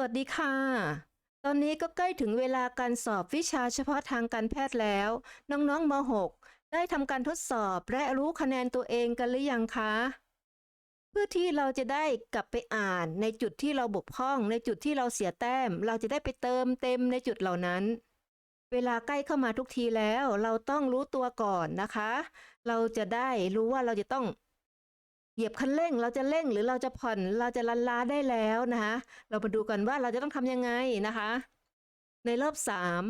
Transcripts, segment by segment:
วัสดีค่ะ ตอนนี้ก็ใกล้ถึงเวลาการสอบวิชาเฉพาะทางการแพทย์แล้ว น้องๆม .6 ได้ทำการทดสอบและรู้คะแนนตัวเองกันหรือยังคะ เพื่อที่เราจะได้กลับไปอ่านในจุดที่เราบกพร่อง ในจุดที่เราเสียแต้ม เราจะได้ไปเติมเต็มในจุดเหล่านั้น เวลาใกล้เข้ามาทุกทีแล้ว เราต้องรู้ตัวก่อนนะคะ เราจะได้รู้ว่าเราจะต้อง เหยียบคันเร่ง เราจะเร่งหรือเราจะผ่อนเราจะลันลาได้แล้วนะคะเรามาดูกันว่าเราจะต้องทำยังไงนะคะ ในรอบสาม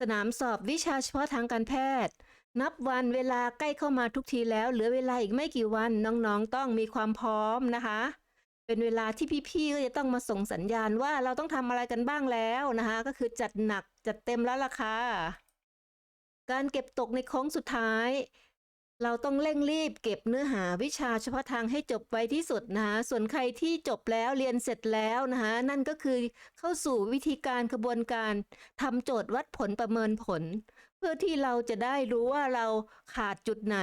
สนามสอบวิชาเฉพาะทางการแพทย์ นับวันเวลาใกล้เข้ามาทุกทีแล้ว เหลือเวลาอีกไม่กี่วันน้องๆต้องมีความพร้อมนะคะ เป็นเวลาที่พี่ๆก็จะต้องมาส่งสัญญาณว่าเราต้องทำอะไรกันบ้างแล้วนะคะ ก็คือจัดหนักจัดเต็มแล้วล่ะค่ะการเก็บตกในโค้งสุดท้าย เราต้องเร่งรีบเก็บเนื้อหาวิชาเฉพาะทางให้จบไวที่สุดนะคะส่วนใครที่จบแล้วเรียนเสร็จแล้วนะคะนั่นก็คือเข้าสู่วิธีการกระบวนการทำโจทย์วัดผลประเมินผล เพื่อที่เราจะได้รู้ว่าเราขาดจุดไหน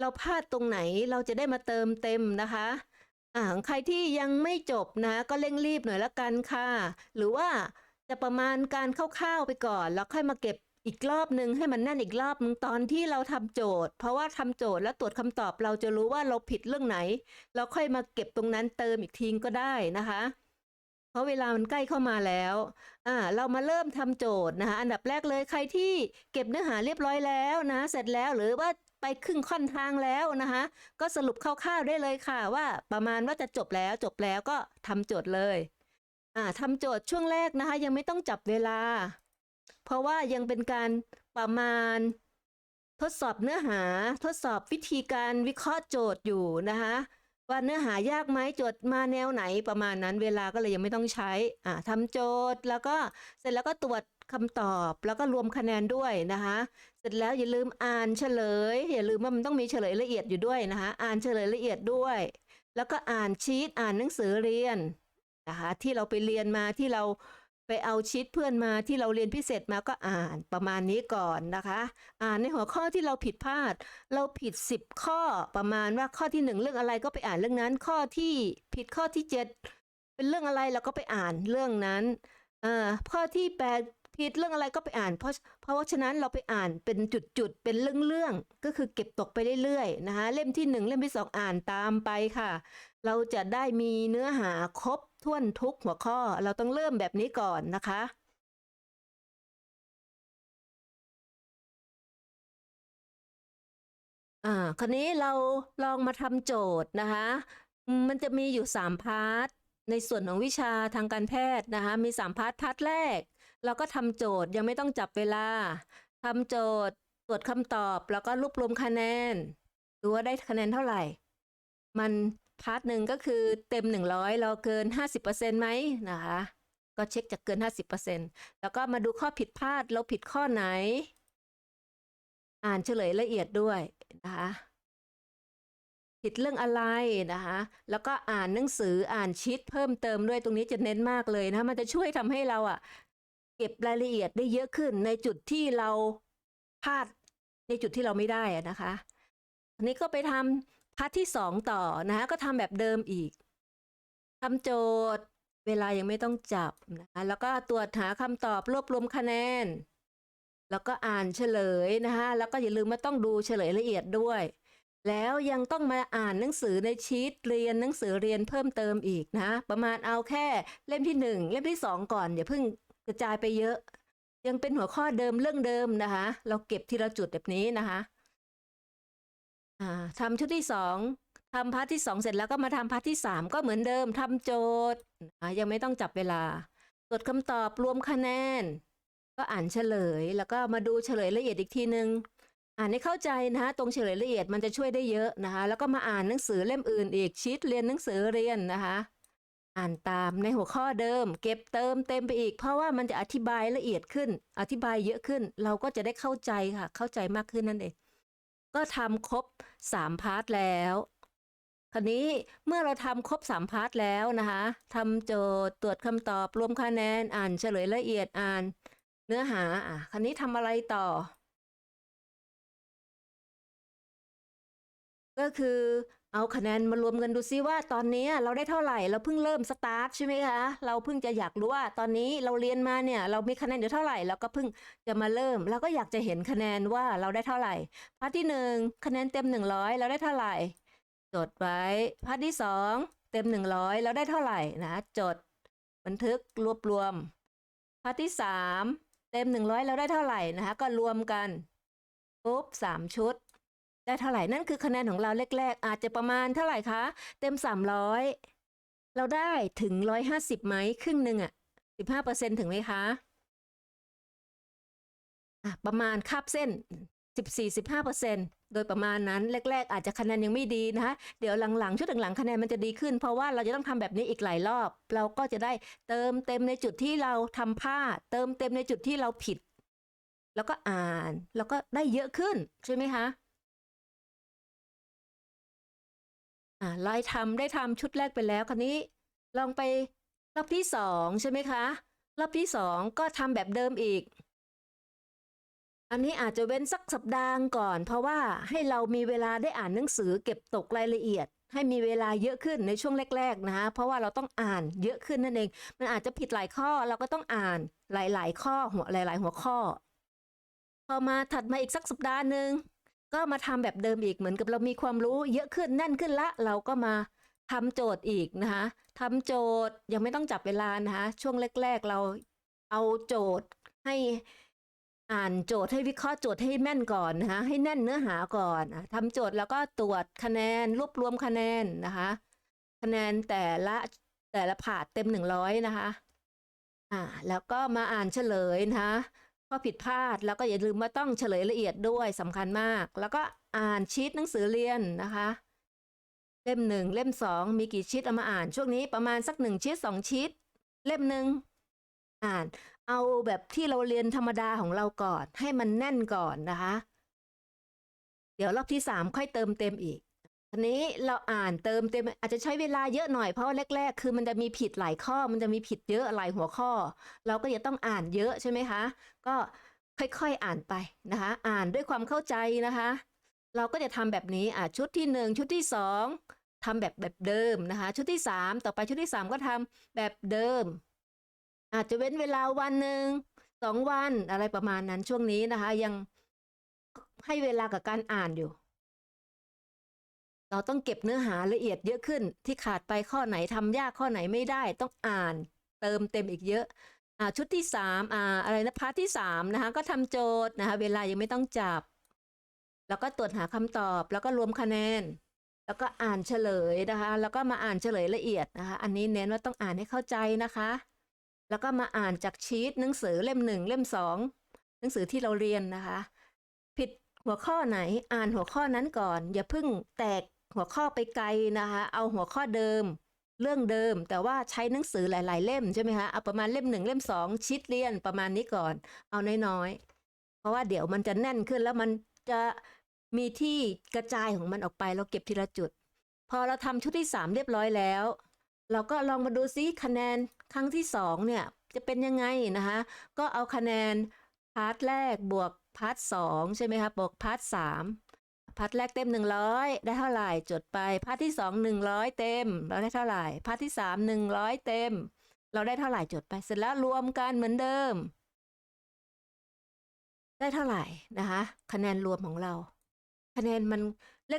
เราพลาดตรงไหนเราจะได้มาเติมเต็มนะคะอ่าของใครที่ยังไม่จบนะก็เร่งรีบหน่อยละกันค่ะ หรือว่าจะประมาณการคร่าวๆไปก่อน แล้วค่อยมาเก็บ อีกรอบหนึ่งให้มันแน่นอีกรอบนึงตอนที่เราทำโจทย์ เพราะว่าทำโจทย์แล้วตรวจคำตอบเราจะรู้ว่าเราผิดเรื่องไหน เราค่อยมาเก็บตรงนั้นเติมอีกทีก็ได้นะคะ เพราะเวลามันใกล้เข้ามาแล้วอ่าเรามาเริ่มทำโจทย์นะคะ อันดับแรกเลยใครที่เก็บเนื้อหาเรียบร้อยแล้วนะ เสร็จแล้วหรือว่าไปครึ่งค่อนทางแล้วนะคะ ก็สรุปคร่าวๆได้เลยค่ะ ว่าประมาณว่าจะจบแล้วจบแล้วก็ทำโจทย์เลยอ่าทำโจทย์ช่วงแรกนะคะ ยังไม่ต้องจับเวลา เพราะว่ายังเป็นการประมาณ ทดสอบเนื้อหา ทดสอบวิธีการวิเคราะห์โจทย์อยู่นะคะว่าเนื้อหายากไหมโจทย์มาแนวไหนประมาณนั้นเวลาก็เลยยังไม่ต้องใช้อ่าทำโจทย์แล้วก็เสร็จแล้วก็ตรวจคำตอบแล้วก็รวมคะแนนด้วยนะคะ เสร็จแล้วอย่าลืมอ่านเฉลย อย่าลืมว่ามันต้องมีเฉลยละเอียดอยู่ด้วยนะคะ อ่านเฉลยละเอียดด้วย แล้วก็อ่านชีตอ่านหนังสือเรียนนะคะที่เราไปเรียนมาที่เรา ไปเอาชีตเพื่อนมาที่เราเรียนพิเศษมาก็อ่านประมาณนี้ก่อนนะคะ อ่านในหัวข้อที่เราผิดพลาด เราผิด 10 ข้อประมาณว่าข้อที่หนึ่งเรื่องอะไรก็ไปอ่านเรื่องนั้น ข้อที่ผิดข้อที่เจ็ดเป็นเรื่องอะไรเราก็ไปอ่านเรื่องนั้นอ่าข้อที่แปดผิดเรื่องอะไรก็ไปอ่าน เพราะเพราะฉะนั้นเราไปอ่านเป็นจุดๆเป็นเรื่องๆก็คือเก็บตกไปเรื่อยๆนะคะเล่มที่หนึ่งเล่มที่สองอ่านตามไปค่ะ เราจะได้มีเนื้อหาครบถ้วนทุกหัวข้อ เราต้องเริ่มแบบนี้ก่อนนะคะ อ่า คราวนี้เราลองมาทำโจทย์นะคะมมันจะมีอยู่สามพาร์ท ในส่วนของวิชาทางการแพทย์นะคะ มีสามพาร์ท พาร์ทแรก เราก็ทำโจทย์ยังไม่ต้องจับเวลา ทำโจทย์ ตรวจคำตอบ แล้วก็รวบรวมคะแนน ดูว่าได้คะแนนเท่าไหร่ มัน พาร์ทหนึ่งก็คือเต็ม 100 เราเกิน 50%ไหมนะคะ ก็เช็คจากเกิน 50%แล้วก็มาดูข้อผิดพลาดเราผิดข้อไหน อ่านเฉลยละเอียดด้วยนะคะผิดเรื่องอะไรนะคะ แล้วก็อ่านหนังสืออ่านชีตเพิ่มเติมด้วยตรงนี้จะเน้นมากเลยนะ มันจะช่วยทำให้เราอะเก็บรายละเอียดได้เยอะขึ้นในจุดที่เราพลาดในจุดที่เราไม่ได้อะนะคะอันนี้ก็ไปทำ พาร์ทที่สองต่อนะคะก็ทำแบบเดิมอีกทำโจทย์ เวลายังไม่ต้องจับนะคะแล้วก็ตรวจหาคำตอบรวบรวมคะแนน แล้วก็อ่านเฉลยนะคะแล้วก็อย่าลืมว่าต้องดูเฉลยละเอียดด้วย แล้วยังต้องมาอ่านหนังสือในชีตเรียนหนังสือเรียนเพิ่มเติมอีกนะ ประมาณเอาแค่เล่มที่หนึ่งเล่มที่สองก่อนอย่าเพิ่งกระจายไปเยอะ ยังเป็นหัวข้อเดิมเรื่องเดิมนะคะ เราเก็บทีละจุดแบบนี้นะคะ อ่าทำชุดที่สองทำพาร์ทที่สองเสร็จแล้วก็มาทำพาร์ทที่สามก็เหมือนเดิมทำโจทย์อ่ายังไม่ต้องจับเวลาตรวจคำตอบรวมคะแนน ก็อ่านเฉลย แล้วก็มาดูเฉลยละเอียดอีกทีนึง อ่านให้เข้าใจนะคะตรงเฉลยละเอียดมันจะช่วยได้เยอะนะคะ แล้วก็มาอ่านหนังสือเล่มอื่นอีกชีตเรียนหนังสือเรียนนะคะ อ่านตามในหัวข้อเดิม เก็บเติมเต็มไปอีก เพราะว่ามันจะอธิบายละเอียดขึ้น อธิบายเยอะขึ้น เราก็จะได้เข้าใจค่ะ เข้าใจมากขึ้นนั่นเอง ก็ทำครบสามพาร์ทแล้วคราวนี้เมื่อเราทำครบสามพาร์ทแล้วนะคะทำโจทย์ตรวจคำตอบรวมคะแนนอ่านเฉลยละเอียดอ่าน เนื้อหาอะคราวนี้ทำอะไรต่อ ก็คือ เอาคะแนนมารวมกันดูซิว่าตอนนี้เราได้เท่าไหร่เราเพิ่งเริ่มสตาร์ทใช่ไหมคะเราเพิ่งจะอยากรู้ว่าตอนนี้เราเรียนมาเนี่ยเรามีคะแนนอยู่เท่าไหร่เราก็เพิ่งจะมาเริ่ม เราก็อยากจะเห็นคะแนนว่าเราได้เท่าไหร่พาร์ทที่หนึ่งคะแนนเต็มหนึ่งร้อยเราได้เท่าไหร่จดไว้พาร์ทที่สองเต็มหนึ่งร้อยเราได้เท่าไหร่นะจดบันทึกรวบรวมพาร์ทที่สามเต็มหนึ่งร้อยเราได้เท่าไหร่นะคะก็รวมกันปุ๊บสามชุด ได้เท่าไหร่นั่นคือคะแนนของเราแรก ๆ อาจจะประมาณเท่าไหร่คะ เต็มสามร้อยเราได้ถึงร้อยห้าสิบไหมครึ่งหนึ่งอะสิบห้าเปอร์เซ็นถึงไหมคะะประมาณคาบเส้นสิบสี่สิบห้าเปอร์เซ็นโดยประมาณนั้นแรก ๆ อาจจะคะแนนยังไม่ดีนะคะ เดี๋ยวหลังๆชุดหลังๆคะแนนมันจะดีขึ้น เพราะว่าเราจะต้องทำแบบนี้อีกหลายรอบ เราก็จะได้เติมเต็มในจุดที่เราทำพลาดเติมเต็มในจุดที่เราผิด แล้วก็อ่านแล้วก็ได้เยอะขึ้นใช่ไหมคะ อ่าลายทำได้ทำชุดแรกไปแล้วคราวนี้ ลองไปรอบที่สองใช่ไหมคะ รอบที่สองก็ทำแบบเดิมอีก อันนี้อาจจะเว้นสักสัปดาห์ก่อน เพราะว่าให้เรามีเวลาได้อ่านหนังสือเก็บตกรายละเอียด ให้มีเวลาเยอะขึ้นในช่วงแรก ๆ นะคะเพราะว่าเราต้องอ่านเยอะขึ้นนั่นเอง มันอาจจะผิดหลายข้อเราก็ต้องอ่านหลาย ๆ ข้อหัวหลาย ๆ หัวข้อ พอมาถัดมาอีกสักสัปดาห์หนึ่ง ก็มาทำแบบเดิมอีกเหมือนกับเรามีความรู้เยอะขึ้นแน่นขึ้นละ เราก็มาทำโจทย์อีกนะคะทำโจทย์ยังไม่ต้องจับเวลานะคะช่วงแรก ๆ เราเอาโจทย์ให้อ่านโจทย์ให้วิเคราะห์โจทย์ให้แม่นก่อนนะคะให้แน่นเนื้อหาก่อนอะทำโจทย์แล้วก็ตรวจคะแนนรวบรวมคะแนนนะคะคะแนนแต่ละแต่ละผาดเต็มหนึ่งร้อยนะคะอ่าแล้วก็มาอ่านเฉลยนะคะ ข้อผิดพลาดแล้วก็อย่าลืมว่าต้องเฉลยละเอียดด้วยสำคัญมาก แล้วก็อ่านชีตหนังสือเรียนนะคะ เล่มหนึ่งเล่มสองมีกี่ชีตเอามาอ่านช่วงนี้ประมาณสักหนึ่งชีตสองชีตเล่มหนึ่งอ่าน เอาแบบที่เราเรียนธรรมดาของเราก่อน ให้มันแน่นก่อนนะคะ เดี๋ยวรอบที่สามค่อยเติมเต็มอีก ทีนี้เราอ่านเติมเต็มอาจจะใช้เวลาเยอะหน่อยเพราะว่าแรก ๆ คือมันจะมีผิดหลายข้อ มันจะมีผิดเยอะหลายหัวข้อ เราก็จะต้องอ่านเยอะใช่ไหมคะ ก็ค่อยๆอ่านไปนะคะ อ่านด้วยความเข้าใจนะคะ เราก็จะทำแบบนี้อะชุดที่หนึ่งชุดที่สองทำแบบแบบเดิมนะคะ ชุดที่สามต่อไปชุดที่สามก็ทำแบบเดิม อาจจะเว้นเวลาวันหนึ่งสองวันอะไรประมาณนั้นช่วงนี้นะคะ ยังให้เวลากับการอ่านอยู่ เราต้องเก็บเนื้อหาละเอียดเยอะขึ้น ที่ขาดไปข้อไหนทำยากข้อไหนไม่ได้ ต้องอ่านเติมเต็มอีกเยอะอ่าชุดที่สามอ่าอะไรนะพาร์ทที่สามนะคะก็ทำโจทย์นะคะเวลายังไม่ต้องจับ แล้วก็ตรวจหาคำตอบ แล้วก็รวมคะแนน แล้วก็อ่านเฉลยนะคะ แล้วก็มาอ่านเฉลยละเอียดนะคะ อันนี้เน้นว่าต้องอ่านให้เข้าใจนะคะ แล้วก็มาอ่านจากชีตหนังสือเล่มหนึ่งเล่มสองหนังสือที่เราเรียนนะคะ ผิดหัวข้อไหนอ่านหัวข้อนั้นก่อน อย่าเพิ่งแตก หัวข้อไปไกลนะคะเอาหัวข้อเดิม เรื่องเดิม แต่ว่าใช้หนังสือหลาย ๆ เล่มใช่ไหมคะเอาประมาณเล่มหนึ่งเล่มสองชิดเรียนประมาณนี้ก่อน เอาน้อยๆเพราะว่าเดี๋ยวมันจะแน่นขึ้นแล้วมันจะมีที่กระจายของมันออกไปเราเก็บทีละจุด พอเราทำชุดที่สามเรียบร้อยแล้ว เราก็ลองมาดูซิคะแนนครั้งที่สองเนี่ย จะเป็นยังไงนะคะก็เอาคะแนนพาร์ทแรกบวกพาร์ทสองใช่ไหมคะบวกพาร์ทสาม พาร์ทแรกเต็มหนึ่งร้อยได้เท่าไหร่จดไปพาร์ทที่สองหนึ่งร้อยเต็ม เราได้เท่าไหร่พาร์ทที่สามหนึ่งร้อยเต็ม เราได้เท่าไหร่จดไป เสร็จแล้วรวมกันเหมือนเดิม ได้เท่าไหร่นะคะ คะแนนรวมของเรา คะแนนมัน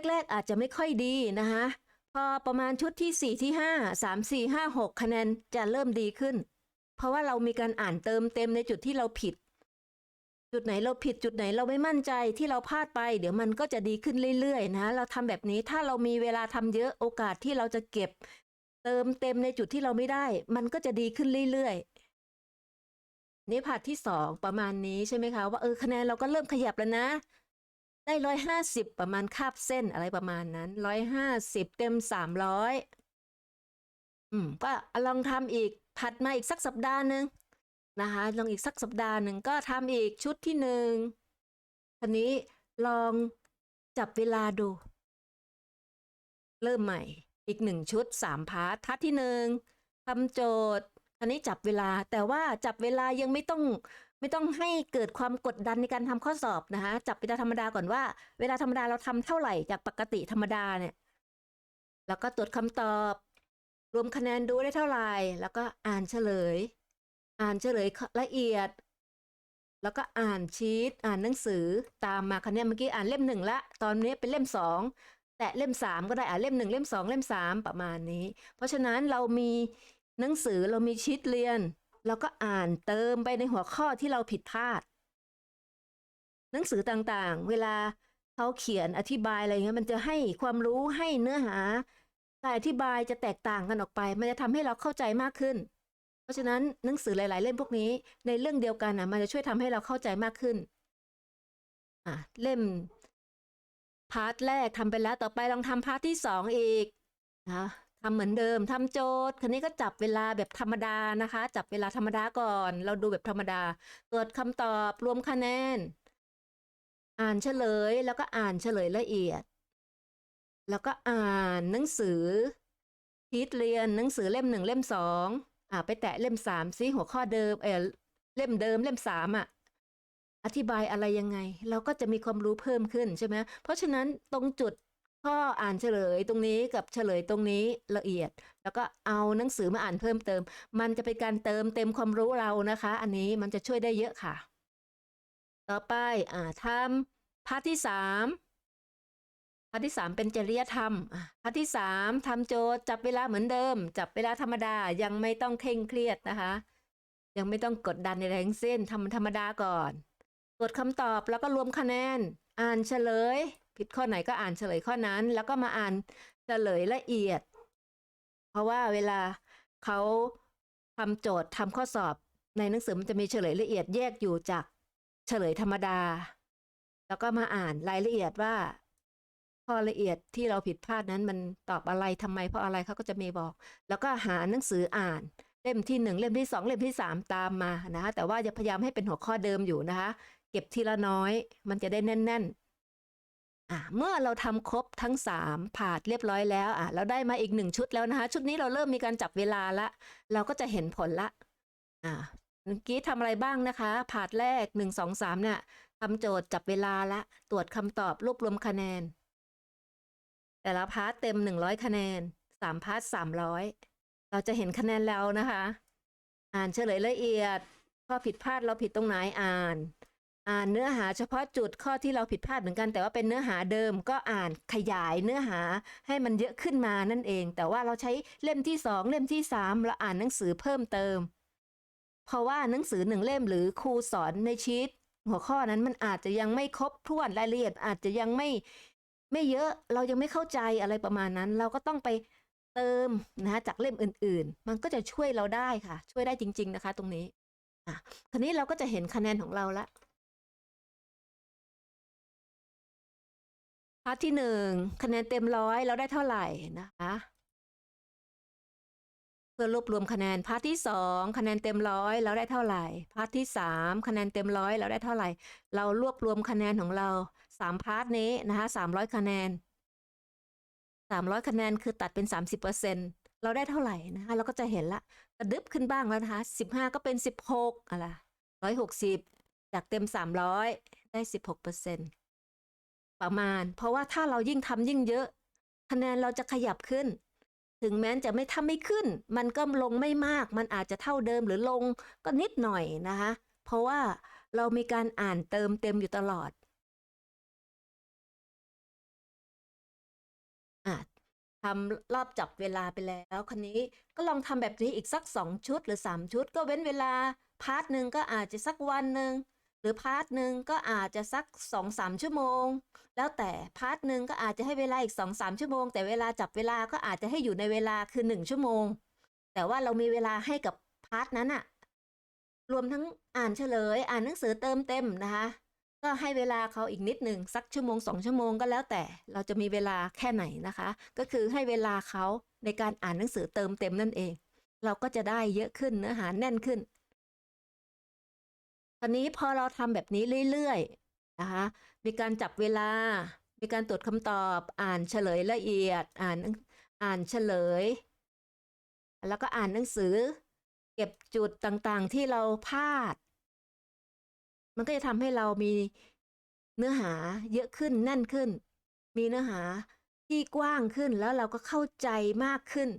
แรก ๆ อาจจะไม่ค่อยดีนะคะพอประมาณชุดที่สี่ที่ห้าสามสี่ห้าหกคะแนนจะเริ่มดีขึ้น เพราะว่าเรามีการอ่านเติมเต็มในจุดที่เราผิด จุดไหนเราผิดจุดไหนเราไม่มั่นใจที่เราพลาดไป เดี๋ยวมันก็จะดีขึ้นเรื่อยๆ นะ เราทำแบบนี้ถ้าเรามีเวลาทำเยอะโอกาสที่เราจะเก็บ เติมเต็มในจุดที่เราไม่ได้ มันก็จะดีขึ้นเรื่อยๆนี่ผาดที่สองประมาณนี้ใช่ไหมคะว่าเออคะแนนเราก็เริ่มขยับแล้วนะ ได้ร้อยห้าสิบประมาณคาบเส้นอะไรประมาณนั้นร้อยห้าสิบเต็มสามร้อยอืมก็ลองทำอีกถัดมาอีกสักสัปดาห์หนึ่ง นะคะลองอีกสักสัปดาห์หนึ่งก็ทำอีกชุดที่หนึ่งทีนี้ลองจับเวลาดู เริ่มใหม่อีกหนึ่งชุดสามพาร์ทพาร์ทที่หนึ่งทำโจทย์อันนี้จับเวลาแต่ว่าจับเวลายังไม่ต้องไม่ต้องให้เกิดความกดดันในการทำข้อสอบนะคะจับเวลาธรรมดาก่อนว่า เวลาธรรมดาเราทำเท่าไหร่จากปกติธรรมดาเนี่ย แล้วก็ตรวจคำตอบ รวมคะแนนดูได้เท่าไหร่ แล้วก็อ่านเฉลย อ่านเฉลยละเอียด แล้วก็อ่านชีตอ่านหนังสือตามมาคะแนนเมื่อกี้อ่านเล่มหนึ่งละ ตอนนี้เป็นเล่มสองแต่เล่มสามก็ได้อ่านเล่มหนึ่งเล่มสองเล่มสามประมาณนี้ เพราะฉะนั้นเรามีหนังสือเรามีชีตเรียนเราก็อ่านเติมไปในหัวข้อที่เราผิดพลาด หนังสือต่างๆ เวลาเขาเขียนอธิบายอะไรเงี้ยมันจะให้ความรู้ให้เนื้อหาการอธิบายจะแตกต่างกันออกไป มันจะทำให้เราเข้าใจมากขึ้น ราะฉะนั้นหนังสือหลาย ๆ เล่มพวกนี้ ในเรื่องเดียวกันนะมันจะช่วยทำให้เราเข้าใจมากขึ้น อะเล่มพาร์ทแรกทำไปแล้วต่อไปลองทำพาร์ทที่สองอีกนะทำเหมือนเดิมทำโจทย์คันนี้ก็จับเวลาแบบธรรมดานะคะ จับเวลาธรรมดาก่อน เราดูแบบธรรมดาตรวจคำตอบรวมคะแนน อ่านเฉลยแล้วก็อ่านเฉลยละเอียด แล้วก็อ่านหนังสือทีตเรียนหนังสือเล่มหนึ่งเล่มสอง อ่าไปแตะเล่มสามซิหัวข้อเดิมเออเล่มเดิมเล่มสามอะอธิบายอะไรยังไง เราก็จะมีความรู้เพิ่มขึ้นใช่ไหมเพราะฉะนั้นตรงจุดข้ออ่านเฉลยตรงนี้กับเฉลยตรงนี้ละเอียด แล้วก็เอาหนังสือมาอ่านเพิ่มเติม มันจะเป็นการเติมเต็มความรู้เรานะคะ อันนี้มันจะช่วยได้เยอะค่ะ ต่อไปอ่าทำพาร์ทที่สาม พาร์ทที่สามเป็นจริยธรรมอะพาร์ทที่สามทำโจทย์จับเวลาเหมือนเดิม จับเวลาธรรมดายังไม่ต้องเคร่งเครียดนะคะ ยังไม่ต้องกดดันในแรงเส้นทำธรรมดาก่อนตรวจคำตอบแล้วก็รวมคะแนน อ่านเฉลย ผิดข้อไหนก็อ่านเฉลยข้อนั้น แล้วก็มาอ่านเฉลยละเอียด เพราะว่าเวลาเขาทำโจทย์ทำข้อสอบในหนังสือมันจะมีเฉลยละเอียดแยกอยู่จากเฉลยธรรมดา แล้วก็มาอ่านรายละเอียดว่า ข้อละเอียดที่เราผิดพลาดนั้นมันตอบอะไรทำไมเพราะอะไรเขาก็จะมีบอก แล้วก็หาหนังสืออ่านเล่มที่หนึ่งเล่มที่สองเล่มที่สามตามมานะคะแต่ว่าจะพยายามให้เป็นหัวข้อเดิมอยู่นะคะ เก็บทีละน้อยมันจะได้แน่นๆอะเมื่อเราทำครบทั้งสามผาดเรียบร้อยแล้วอะเราได้มาอีกหนึ่งชุดแล้วนะคะ ชุดนี้เราเริ่มมีการจับเวลาละ เราก็จะเห็นผลละอะเมื่อกี้ทำอะไรบ้างนะคะ ผาดแรกหนึ่งสองสามเนี่ยทำโจทย์จับเวลาละ ตรวจคำตอบรวบรวมคะแนน แต่ละพาร์ทเต็มหนึ่งร้อยคะแนนสามพาร์ทสามร้อยเราจะเห็นคะแนนแล้วนะคะ อ่านเฉลยละเอียด ข้อผิดพลาดเราผิดตรงไหนอ่าน อ่านเนื้อหาเฉพาะจุดข้อที่เราผิดพลาดเหมือนกัน แต่ว่าเป็นเนื้อหาเดิมก็อ่านขยายเนื้อหาให้มันเยอะขึ้นมานั่นเอง แต่ว่าเราใช้เล่มที่สองเล่มที่สามเราอ่านหนังสือเพิ่มเติม เพราะว่าหนังสือหนึ่งเล่มหรือครูสอนในชีตหัวข้อนั้นมันอาจจะยังไม่ครบถ้วนรายละเอียดอาจจะยังไม่ ไม่เยอะเรายังไม่เข้าใจอะไรประมาณนั้น เราก็ต้องไปเติมนะคะจากเล่มอื่นๆ มันก็จะช่วยเราได้ค่ะ ช่วยได้จริง ๆนะคะ ตรงนี้อะคราวนี้เราก็จะเห็นคะแนนของเราละพาร์ทที่หนึ่งคะแนนเต็มร้อยเราได้เท่าไหร่นะคะเพื่อรวบรวมคะแนนพาร์ทที่สองคะแนนเต็มร้อยเราได้เท่าไหร่พาร์ทที่สามคะแนนเต็มร้อยเราได้เท่าไหร่ เรารวบรวมคะแนนของเรา สามพาร์ทนี้นะคะสามร้อยคะแนนสามร้อยคะแนนคือตัดเป็นสามสิบเปอร์เซ็นเราได้เท่าไหร่นะคะเราก็จะเห็นละกระดึบขึ้นบ้างแล้วนะคะสิบห้าก็เป็นสิบหกอะไรร้อยหกสิบจากเต็มสามร้อยได้สิบหกเปอร์เซ็นต์ประมาณ เพราะว่าถ้าเรายิ่งทำยิ่งเยอะ คะแนนเราจะขยับขึ้น ถึงแม้จะไม่ทำไม่ขึ้น มันก็ลงไม่มาก มันอาจจะเท่าเดิมหรือลงก็นิดหน่อยนะคะ เพราะว่าเรามีการอ่านเติมเต็มอยู่ตลอด ทำรอบจับเวลาไปแล้วคันนี้ก็ลองทำแบบนี้อีกสักสองชุดหรือสามชุด ก็เว้นเวลาพาร์ทหนึ่งก็อาจจะสักวันหนึ่งหรือพาร์ทหนึ่งก็อาจจะสักสองสามชั่วโมง แล้วแต่พาร์ทหนึ่งก็อาจจะให้เวลาอีกสองสามชั่วโมง แต่เวลาจับเวลาก็อาจจะให้อยู่ในเวลาคือหนึ่งชั่วโมง แต่ว่าเรามีเวลาให้กับพาร์ทนั้นอะรวมทั้งอ่านเฉลย อ่านหนังสือเติมเต็มนะคะ ก็ให้เวลาเขาอีกนิดหนึ่งสักชั่วโมงสองชั่วโมงก็แล้วแต่เราจะมีเวลาแค่ไหนนะคะ ก็คือให้เวลาเขาในการอ่านหนังสือเติมเต็มนั่นเอง เราก็จะได้เยอะขึ้นเนื้อหาแน่นขึ้นตอนนี้พอเราทำแบบนี้เรื่อยๆนะคะมีการจับเวลา มีการตรวจคำตอบ อ่านเฉลยละเอียด อ่านอ่านเฉลย แล้วก็อ่านหนังสือ เก็บจุดต่างๆที่เราพลาด มันก็จะทำให้เรามีเนื้อหาเยอะขึ้นแน่นขึ้น มีเนื้อหาที่กว้างขึ้นแล้วเราก็เข้าใจมากขึ้น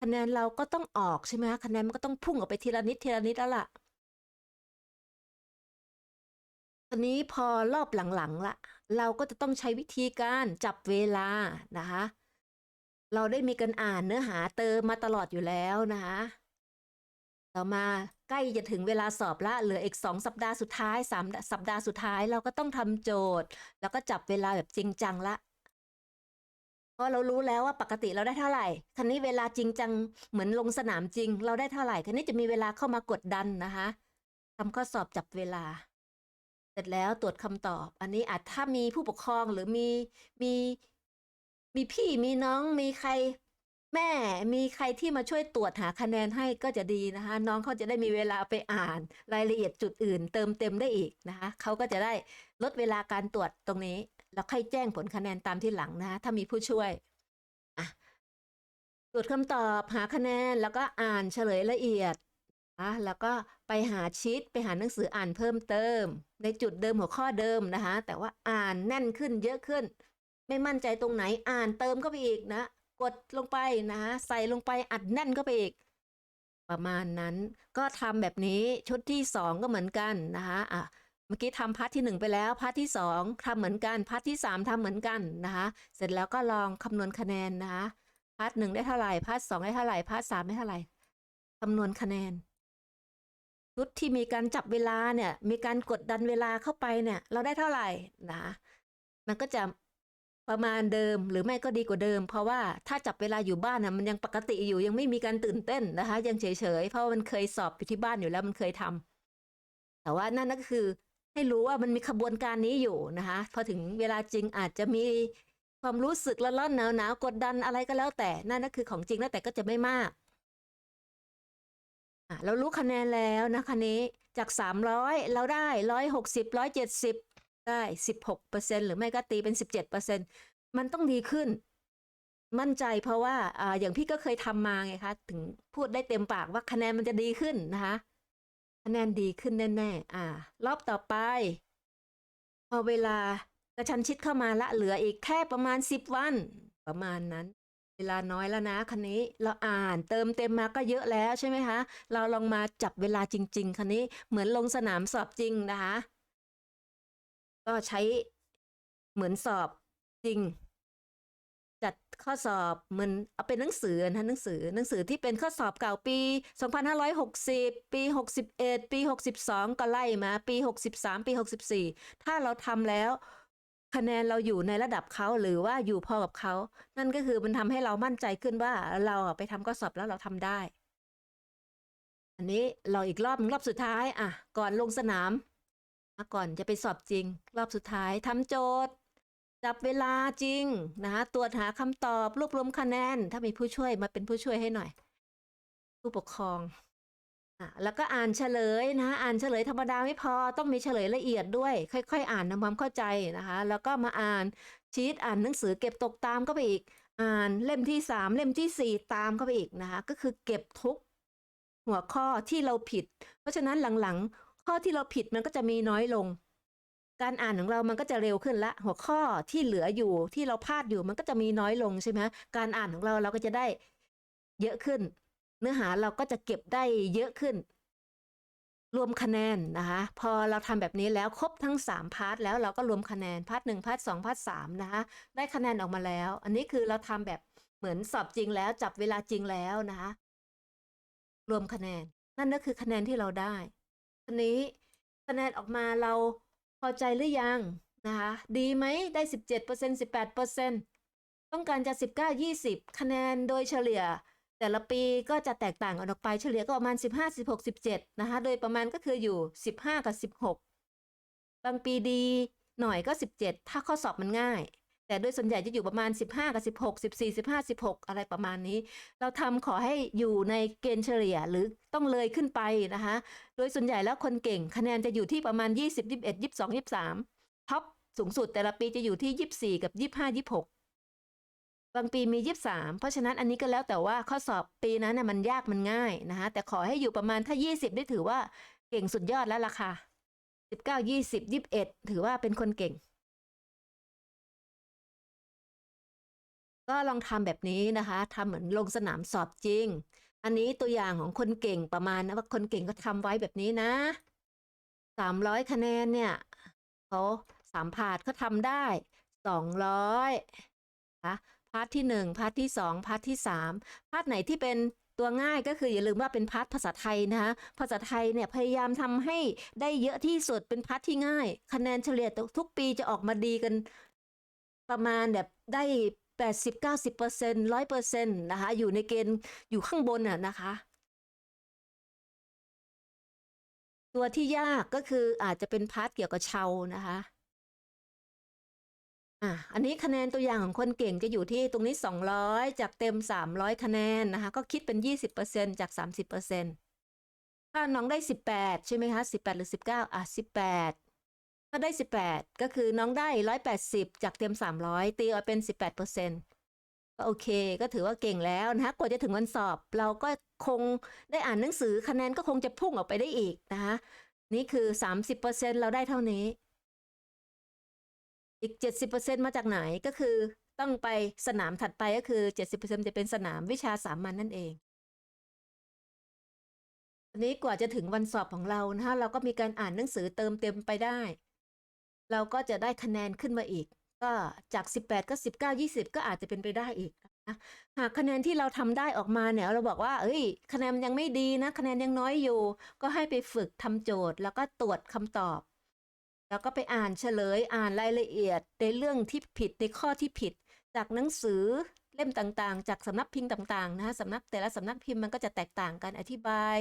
คะแนนเราก็ต้องออกใช่ไหมคะคะแนนมันก็ต้องพุ่งออกไปทีละนิดทีละนิดแล้วล่ะตอนนี้พอรอบหลังๆละเราก็จะต้องใช้วิธีการจับเวลานะคะ เราได้มีการอ่านเนื้อหาเติมมาตลอดอยู่แล้วนะคะ ต่อมาใกล้จะถึงเวลาสอบละเหลืออีกสองสัปดาห์สุดท้ายสามสัปดาห์สุดท้ายเราก็ต้องทำโจทย์ แล้วก็จับเวลาแบบจริงจังละเพราะเรารู้แล้วว่าปกติเราได้เท่าไหร่คันนี้เวลาจริงจังเหมือนลงสนามจริง เราได้เท่าไหร่คันนี้จะมีเวลาเข้ามากดดันนะคะทำข้อสอบจับเวลา เสร็จแล้วตรวจคำตอบ อันนี้อาจถ้ามีผู้ปกครองหรือมีมีมีพี่มีน้องมีใคร แม่มีใครที่มาช่วยตรวจหาคะแนนให้ก็จะดีนะคะ น้องเขาจะได้มีเวลาไปอ่านรายละเอียดจุดอื่น เติมเต็มได้อีกนะคะเขาก็จะได้ลดเวลาการตรวจตรงนี้ แล้วค่อยแจ้งผลคะแนนตามที่หลังนะคะถ้ามีผู้ช่วยอะตรวจคำตอบหาคะแนนแล้วก็อ่านเฉลยละเอียดนะแล้วก็ไปหาชีตไปหาหนังสืออ่านเพิ่มเติม ในจุดเดิมหัวข้อเดิมนะคะ แต่ว่าอ่านแน่นขึ้นเยอะขึ้น ไม่มั่นใจตรงไหนอ่านเติมเข้าไปอีกนะ กดลงไปนะใส่ลงไปอัดแน่นเข้าไปอีก ประมาณนั้นก็ทำแบบนี้ชุดที่สองก็เหมือนกันนะคะอะเมื่อกี้ทำพาร์ทที่หนึ่งไปแล้วพาร์ทที่สองทำเหมือนกันพาร์ทที่สามทำเหมือนกันนะคะเสร็จแล้วก็ลองคำนวณคะแนนนะคะพาร์ทหนึ่งได้เท่าไหร่พาร์ทสองได้เท่าไหร่พาร์ทสามได้เท่าไหร่คำนวณคะแนนชุดที่มีการจับเวลาเนี่ย มีการกดดันเวลาเข้าไปเนี่ย เราได้เท่าไหร่นะ มันก็จะ ประมาณเดิมหรือไม่ก็ดีกว่าเดิม เพราะว่าถ้าจับเวลาอยู่บ้านนะมันยังปกติอยู่ยังไม่มีการตื่นเต้นนะคะ ยังเฉยๆเพราะว่ามันเคยสอบอยู่ที่บ้านอยู่แล้วมันเคยทำแต่ว่านั่นก็คือให้รู้ว่ามันมีขบวนการนี้อยู่นะคะพอถึงเวลาจริงอาจจะมีความรู้สึกร้อนๆหนาวๆกดดันอะไรก็แล้วแต่นั่นก็คือของจริงแล้วแต่ก็จะไม่มากเรารู้คะแนนแล้วนะคะนี้จาก 300 เราได้ 160 170 ได้ 16เปอร์เซ็นหรือไม่ก็ตีเป็น 17เปอร์เซ็นมันต้องดีขึ้น มั่นใจเพราะว่าอ่าอย่างพี่ก็เคยทำมาไงคะถึงพูดได้เต็มปากว่าคะแนนมันจะดีขึ้นนะคะคะแนนดีขึ้นแน่ๆอ่า รอบต่อไป พอเวลากระชันชิดเข้ามาละเหลืออีกแค่ประมาณ 10 วัน ประมาณนั้น เวลาน้อยแล้วนะคันนี้ เราอ่านเติมเต็มมาก็เยอะแล้วใช่ไหมคะ เราลองมาจับเวลาจริง ๆคันนี้เหมือนลงสนามสอบจริงนะคะ ก็ใช้เหมือนสอบจริง จัดข้อสอบเหมือนเอาเป็นหนังสือนะหนังสือหนังสือที่เป็นข้อสอบเก่าปี 2560 ปี 61 ปี 62 ก็ไล่มา ปี 63 ปี 64 ถ้าเราทำแล้วคะแนนเราอยู่ในระดับเขาหรือว่าอยู่พอกับเขา นั่นก็คือมันทำให้เรามั่นใจขึ้นว่าเราไปทำข้อสอบแล้วเราทำได้ อันนี้เราอีกรอบหนึ่งรอบสุดท้าย อะ ก่อนลงสนาม ก่อนจะไปสอบจริง รอบสุดท้ายทำโจทย์ จับเวลาจริงนะคะตรวจหาคำตอบรวบรวมคะแนน ถ้ามีผู้ช่วยมาเป็นผู้ช่วยให้หน่อย ผู้ปกครองอะแล้วก็อ่านเฉลยนะคะอ่านเฉลยธรรมดาไม่พอต้องมีเฉลยละเอียดด้วย ค่อย ๆ อ่านทำความเข้าใจนะคะ แล้วก็มาอ่านชีตอ่านหนังสือเก็บตกตามเข้าไปอีก อ่านเล่มที่สามเล่มที่สี่ตามเข้าไปอีกนะคะ ก็คือเก็บทุกหัวข้อที่เราผิด เพราะฉะนั้นหลังๆ ข้อที่เราผิดมันก็จะมีน้อยลง การอ่านของเรามันก็จะเร็วขึ้นละ หัวข้อที่เหลืออยู่ที่เราพลาดอยู่มันก็จะมีน้อยลงใช่ไหมการอ่านของเราเราก็จะได้เยอะขึ้น เนื้อหาเราก็จะเก็บได้เยอะขึ้น รวมคะแนนนะคะ พอเราทำแบบนี้แล้วครบทั้ง3พาร์ทแล้วเราก็รวมคะแนนพาร์ทหนึ่งพาร์ทสองพาร์ทสามนะคะได้คะแนนออกมาแล้ว อันนี้คือเราทำแบบเหมือนสอบจริงแล้วจับเวลาจริงแล้วนะคะรวมคะแนนนั่นก็คือคะแนนที่เราได้ ทีนี้คะแนนออกมาเราพอใจหรือยังนะคะดีไหมได้สิบเจ็ดเปอร์เซ็นสิบแปดเปอร์เซ็นต้องการจะสิบเก้ายี่สิบคะแนนโดยเฉลี่ย แต่ละปีก็จะแตกต่างกันออกไปเฉลี่ยก็ประมาณสิบห้าสิบหกสิบเจ็ดนะคะ โดยประมาณก็คืออยู่สิบห้ากับสิบหกบางปีดีหน่อยก็สิบเจ็ดถ้าข้อสอบมันง่าย แต่โดยส่วนใหญ่จะอยู่ประมาณ 15 กับ 16 14 15 16 อะไรประมาณนี้ เราทำขอให้อยู่ในเกณฑ์เฉลี่ยหรือต้องเลยขึ้นไปนะคะ โดยส่วนใหญ่แล้วคนเก่งคะแนนจะอยู่ที่ประมาณ 20 21 22 23ท็อปสูงสุดแต่ละปีจะอยู่ที่ 24 กับ 25 26 บางปีมี 23 เพราะฉะนั้นอันนี้ก็แล้วแต่ว่าข้อสอบปีนั้นนะมันยากมันง่ายนะคะแต่ขอให้อยู่ประมาณถ้า 20 ได้ถือว่าเก่งสุดยอดแล้วล่ะค่ะ19 20 21 ถือว่าเป็นคนเก่ง ก็ลองทำแบบนี้นะคะทำเหมือนลงสนามสอบจริง อันนี้ตัวอย่างของคนเก่งประมาณนะว่าคนเก่งก็ทำไว้แบบนี้นะสามร้อยคะแนนเนี่ยเขาสามพาร์ทเขาทำได้สองร้อยนะพาร์ทที่หนึ่งพาร์ทที่สองพาร์ทที่สามพาร์ทไหนที่เป็นตัวง่ายก็คืออย่าลืมว่าเป็นพาร์ทภาษาไทยนะคะภาษาไทยเนี่ยพยายามทำให้ได้เยอะที่สุดเป็นพาร์ทที่ง่าย คะแนนเฉลี่ยทุกปีจะออกมาดีกัน ประมาณแบบได้ แปดสิบเก้าสิบเปอร์เซ็นต์ร้อยเปอร์เซ็นต์นะคะ อยู่ในเกณฑ์อยู่ข้างบนอะนะคะ ตัวที่ยากก็คืออาจจะเป็นพาร์ทเกี่ยวกับเชานะคะอะอันนี้คะแนนตัวอย่างของคนเก่งจะอยู่ที่ตรงนี้ 200 จากเต็ม 300 คะแนนนะคะ ก็คิดเป็น 20%จาก 30%ถ้าน้องได้ 18 ใช่ไหมคะ 18 หรือ 19 อะ 18 ถ้าได้ 18 ก็คือน้องได้ 180 จากเต็ม 300 ตีเอาเป็น 18%ก็โอเค ก็ถือว่าเก่งแล้วนะคะกว่าจะถึงวันสอบ เราก็คงได้อ่านหนังสือคะแนนก็คงจะพุ่งออกไปได้อีกนะคะนี่คือ 30%เราได้เท่านี้ อีก 70%มาจากไหนก็คือต้องไปสนามถัดไปก็คือ 70%จะเป็นสนามวิชาสามัญนนั่นเองอันนี้กว่าจะถึงวันสอบของเรานะคะเราก็มีการอ่านหนังสือเติมเต็มไปได้ เราก็จะได้คะแนนขึ้นมาอีก ก็จาก 18 ก็ 19 20 ก็อาจจะเป็นไปได้อีกนะหากคะแนนที่เราทำได้ออกมาเนี่ยเราบอกว่า เอ้ย คะแนนยังไม่ดีนะคะแนนยังน้อยอยู่ ก็ให้ไปฝึกทำโจทย์ แล้วก็ตรวจคำตอบ แล้วก็ไปอ่านเฉลยอ่านรายละเอียดในเรื่องที่ผิดในข้อที่ผิด จากหนังสือเล่มต่างๆ จากสำนักพิมพ์ต่าง ๆ นะคะสำนักแต่ละสำนักพิมพ์มันก็จะแตกต่างกันอธิบาย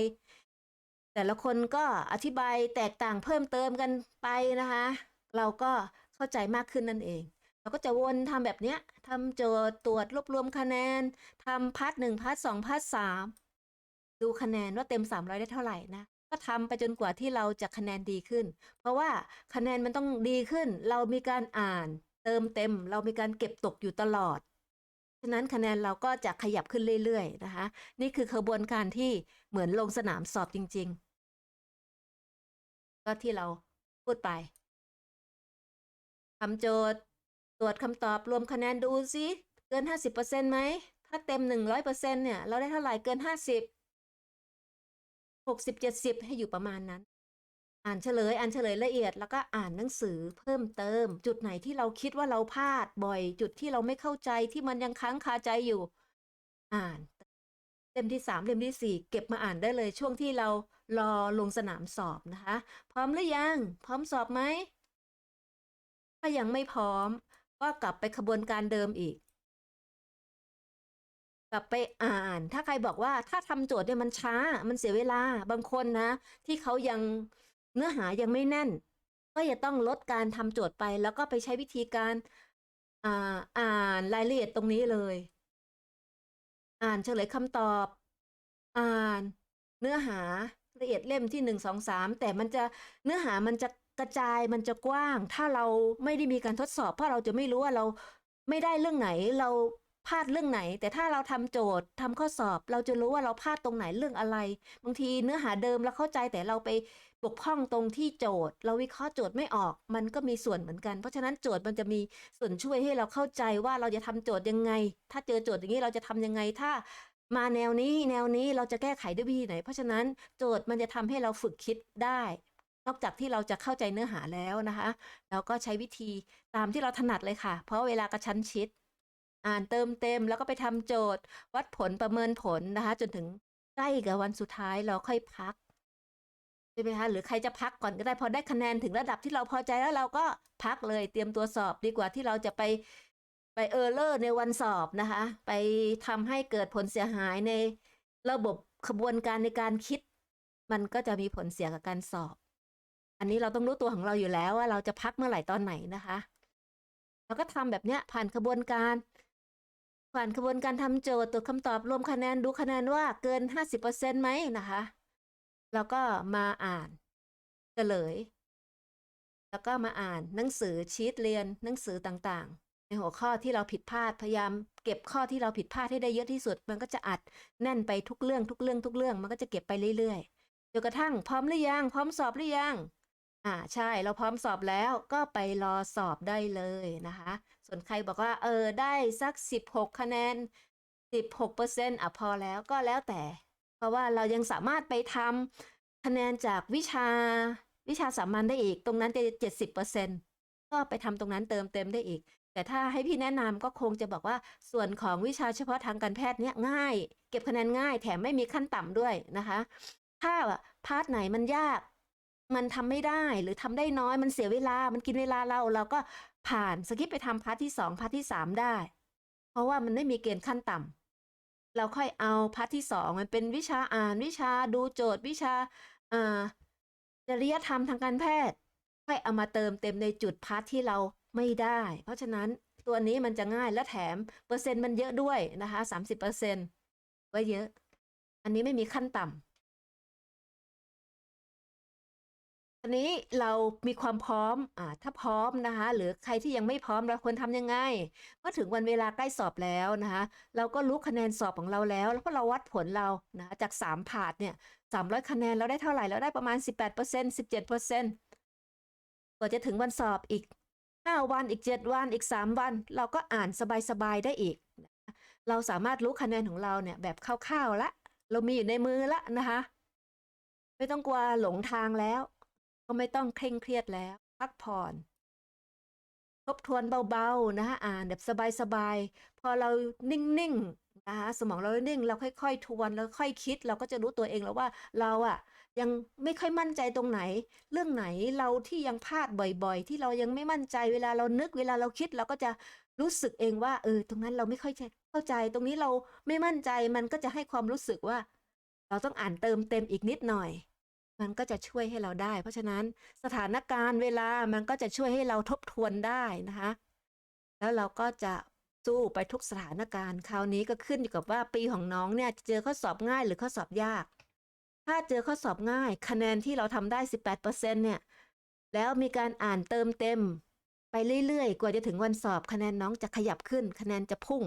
แต่ละคนก็อธิบายแตกต่างเพิ่มเติมกันไปนะคะ เราก็เข้าใจมากขึ้นนั่นเอง เราก็จะวนทำแบบเนี้ยทำโจทย์ตรวจรวบรวมคะแนนทำพาร์ทหนึ่งพาร์ทสองพาร์ทสามดูคะแนนว่าเต็ม 300 ได้เท่าไหร่นะก็ทำไปจนกว่าที่เราจะคะแนนดีขึ้น เพราะว่าคะแนนมันต้องดีขึ้น เรามีการอ่าน เติมเต็ม เรามีการเก็บตกอยู่ตลอด ฉะนั้นคะแนนเราก็จะขยับขึ้นเรื่อยๆนะคะ นี่คือขบวนการที่เหมือนลงสนามสอบจริง ๆ ก็ที่เราพูดไป ทำโจทย์ ตรวจคำตอบรวมคะแนนดูซิ เกิน 50%ไหม ถ้าเต็ม 100%เนี่ย เราได้เท่าไหร่เกิน 50 60 70 ให้อยู่ประมาณนั้น อ่านเฉลย อ่านเฉลยละเอียด แล้วก็อ่านหนังสือเพิ่มเติม จุดไหนที่เราคิดว่าเราพลาดบ่อย จุดที่เราไม่เข้าใจที่มันยังค้างคาใจอยู่ อ่านเล่มที่สามเล่มที่สี่เก็บมาอ่านได้เลยช่วงที่เรารอลงสนามสอบนะคะ พร้อมหรือยัง พร้อมสอบไหม ถ้ายังไม่พร้อม ก็กลับไปขบวนการเดิมอีก กลับไปอ่าน ถ้าใครบอกว่าถ้าทำโจทย์เนี่ยมันช้า มันเสียเวลาบางคนนะ ที่เขายังเนื้อหายังไม่แน่น ก็จะต้องลดการทำโจทย์ไป แล้วก็ไปใช้วิธีการอ่าอ่านรายละเอียดตรงนี้เลย อ่านเฉลยคำตอบ อ่านเนื้อหาละเอียดเล่มที่หนึ่งสองสามแต่มันจะเนื้อหามันจะ กระจายมันจะกว้าง ถ้าเราไม่ได้มีการทดสอบ เพราะเราจะไม่รู้ว่าเราไม่ได้เรื่องไหนเราพลาดเรื่องไหน แต่ถ้าเราทำโจทย์ทำข้อสอบ เราจะรู้ว่าเราพลาดตรงไหนเรื่องอะไร บางทีเนื้อหาเดิมเราเข้าใจแต่เราไปบกพร่องตรงที่โจทย์ เราวิเคราะห์โจทย์ไม่ออก มันก็มีส่วนเหมือนกัน เพราะฉะนั้นโจทย์มันจะมีส่วนช่วยให้เราเข้าใจว่าเราจะทำโจทย์ยังไง ถ้าเจอโจทย์อย่างนี้เราจะทำยังไงถ้ามาแนวนี้แนวนี้เราจะแก้ไขด้วยวิธีไหน เพราะฉะนั้นโจทย์มันจะทำให้เราฝึกคิดได้ นอกจากที่เราจะเข้าใจเนื้อหาแล้วนะคะ เราก็ใช้วิธีตามที่เราถนัดเลยค่ะ เพราะเวลากระชั้นชิด อ่านเติมเต็ม แล้วก็ไปทำโจทย์ วัดผลประเมินผลนะคะ จนถึงใกล้กับวันสุดท้ายเราค่อยพักใช่ไหมคะหรือใครจะพักก่อนก็ได้พอได้คะแนนถึงระดับที่เราพอใจแล้วเราก็พักเลยเตรียมตัวสอบดีกว่าที่เราจะไปไปเออร์เลอร์ในวันสอบนะคะ ไปทำให้เกิดผลเสียหายในระบบขบวนการในการคิด มันก็จะมีผลเสียกับการสอบ อันนี้เราต้องรู้ตัวของเราอยู่แล้วว่าเราจะพักเมื่อไหร่ตอนไหนนะคะเราก็ทำแบบเนี้ยผ่านขบวนการ ผ่านขบวนการทำโจทย์ตรวจคำตอบรวมคะแนนดูคะแนนว่าเกิน 50%ไหมนะคะแล้วก็มาอ่านเฉลย แล้วก็มาอ่านหนังสือชีตเรียนหนังสือต่างๆ ในหัวข้อที่เราผิดพลาดพยายาม เก็บข้อที่เราผิดพลาดให้ได้เยอะที่สุด มันก็จะอัดแน่นไปทุกเรื่องทุกเรื่องทุกเรื่อง มันก็จะเก็บไปเรื่อยๆจนกระทั่งพร้อมหรือยังพร้อมสอบหรือยัง อ่าใช่เราพร้อมสอบแล้วก็ไปรอสอบได้เลยนะคะ ส่วนใครบอกว่า เออได้สัก 16 คะแนน 16เปอร์เซ็นต์อะพอแล้วก็แล้วแต่ เพราะว่าเรายังสามารถไปทำคะแนนจากวิชาวิชาสามัญได้อีก ตรงนั้นจะ70เปอร์เซ็นต์ก็ไปทำตรงนั้นเติมเต็มได้อีก แต่ถ้าให้พี่แนะนำก็คงจะบอกว่าส่วนของวิชาเฉพาะทางการแพทย์เนี่ยง่าย เก็บคะแนนง่ายแถมไม่มีขั้นต่ำด้วยนะคะ ถ้าพาร์ทไหนมันยาก มันทำไม่ได้หรือทำได้น้อยมันเสียเวลา มันกินเวลาเราเราก็ผ่านสกิปไปทำพาร์ทที่สองพาร์ทที่สามได้ เพราะว่ามันไม่มีเกณฑ์ขั้นต่ำเราค่อยเอาพาร์ทที่สองมันเป็นวิชาอ่านวิชาดูโจทย์วิชาอ่าจริยธรรมทางการแพทย์ ค่อยเอามาเติมเต็มในจุดพาร์ทที่เราไม่ได้ เพราะฉะนั้นตัวนี้มันจะง่ายและแถมเปอร์เซ็นต์มันเยอะด้วยนะคะสามสิบเปอร์เซ็นต์ไว้เยอะ อันนี้ไม่มีขั้นต่ำ อันนี้เรามีความพร้อมอ่าถ้าพร้อมนะคะ หรือใครที่ยังไม่พร้อมเราควรทำยังไง เมื่อถึงวันเวลาใกล้สอบแล้วนะคะ เราก็รู้คะแนนสอบของเราแล้ว แล้วก็เราวัดผลเรานะจากสามผาดเนี่ยสามร้อยคะแนนเราได้เท่าไหร่ เราได้ประมาณสิบแปดเปอร์เซ็นสิบเจ็ดเปอร์เซ็นกว่าจะถึงวันสอบอีกห้าวันอีกเจ็ดวันอีกสามวัน เราก็อ่านสบายๆได้อีกนะะเราสามารถรู้คะแนนของเราเนี่ยแบบคร่าวๆละ เรามีอยู่ในมือละนะคะ ไม่ต้องกลัวหลงทางแล้ว ก็ไม่ต้องเคร่งเครียดแล้ว พักผ่อน ทบทวนเบาๆนะคะอ่านแบบสบายๆ พอเรานิ่งๆนะคะสมองเรานิ่งเราค่อย ๆ ทวนแล้วค่อยคิด เราก็จะรู้ตัวเองแล้วว่าเราอะยังไม่ค่อยมั่นใจตรงไหน เรื่องไหนเราที่ยังพลาดบ่อย ๆ ที่เรายังไม่มั่นใจเวลาเรานึกเวลาเราคิดเราก็จะรู้สึกเองว่า เออ ตรงนั้นเราไม่ค่อยเข้าใจ ตรงนี้เราไม่มั่นใจมันก็จะให้ความรู้สึกว่า เราต้องอ่านเติมเต็มอีกนิดหน่อย มันก็จะช่วยให้เราได้ เพราะฉะนั้นสถานการณ์เวลามันก็จะช่วยให้เราทบทวนได้นะคะ แล้วเราก็จะสู้ไปทุกสถานการณ์คราวนี้ก็ขึ้นอยู่กับว่าปีของน้องเนี่ยเจอข้อสอบง่ายหรือข้อสอบยาก ถ้าเจอข้อสอบง่าย คะแนนที่เราทำได้ 18%เนี่ยแล้วมีการอ่านเติมเต็ม ไปเรื่อยๆ กว่าจะถึงวันสอบคะแนนน้องจะขยับขึ้น คะแนนจะพุ่ง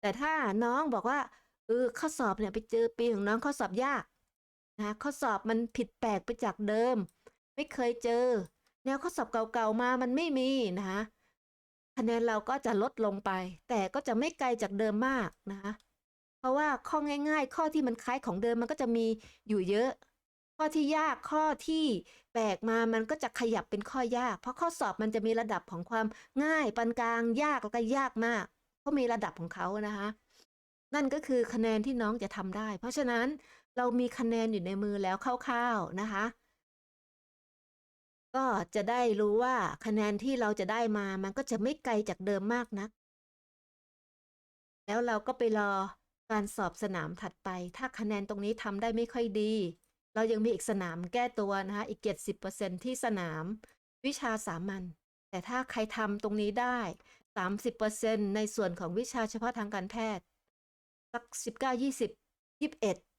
แต่ถ้าน้องบอกว่าเออข้อสอบเนี่ยไปเจอปีของน้องข้อสอบยาก นะข้อสอบมันผิดแปลกไปจากเดิม ไม่เคยเจอ แนวข้อสอบเก่าๆมามันไม่มีนะคะคะแนนเราก็จะลดลงไป แต่ก็จะไม่ไกลจากเดิมมากนะคะเพราะว่าข้อง่าย ๆ ข้อที่มันคล้ายของเดิมมันก็จะมีอยู่เยอะ ข้อที่ยากข้อที่แปลกมามันก็จะขยับเป็นข้อยาก เพราะข้อสอบมันจะมีระดับของความง่ายปานกลางยากแล้วก็ยากมากเขามีระดับของเขานะคะ นั่นก็คือคะแนนที่น้องจะทำได้ เพราะฉะนั้น เรามีคะแนนอยู่ในมือแล้วคร่าวๆนะคะ ก็จะได้รู้ว่าคะแนนที่เราจะได้มามันก็จะไม่ไกลจากเดิมมากนัก แล้วเราก็ไปรอการสอบสนามถัดไป ถ้าคะแนนตรงนี้ทำได้ไม่ค่อยดี เรายังมีอีกสนามแก้ตัวนะคะอีก 70%ที่สนามวิชาสามัญแต่ถ้าใครทำตรงนี้ได้ 30%ในส่วนของวิชาเฉพาะทางการแพทย์สัก19 20 21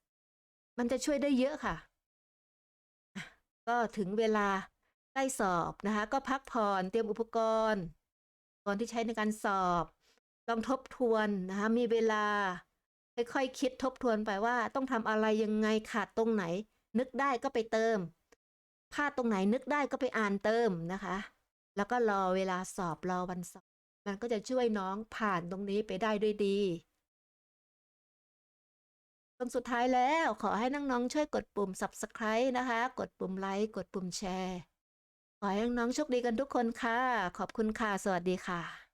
มันจะช่วยได้เยอะค่ะ ก็ถึงเวลาใกล้สอบนะคะ ก็พักผ่อนเตรียมอุปกรณ์ก่อนที่ใช้ในการสอบ ลองทบทวนนะคะ มีเวลาค่อยๆคคิดทบทวนไปว่าต้องทำอะไรยังไงขาดตรงไหน นึกได้ก็ไปเติมพลาดตรงไหนนึกได้ก็ไปอ่านเติมนะคะ แล้วก็รอเวลาสอบรอวันสอบ มันก็จะช่วยน้องผ่านตรงนี้ไปได้ด้วยดี ตรงสุดท้ายแล้วขอให้น้องๆช่วยกดปุ่ม subscribe นะคะ กดปุ่มไลค์กดปุ่มแชร์ ขอให้น้องๆโชคดีกันทุกคนค่ะ ขอบคุณค่ะ สวัสดีค่ะ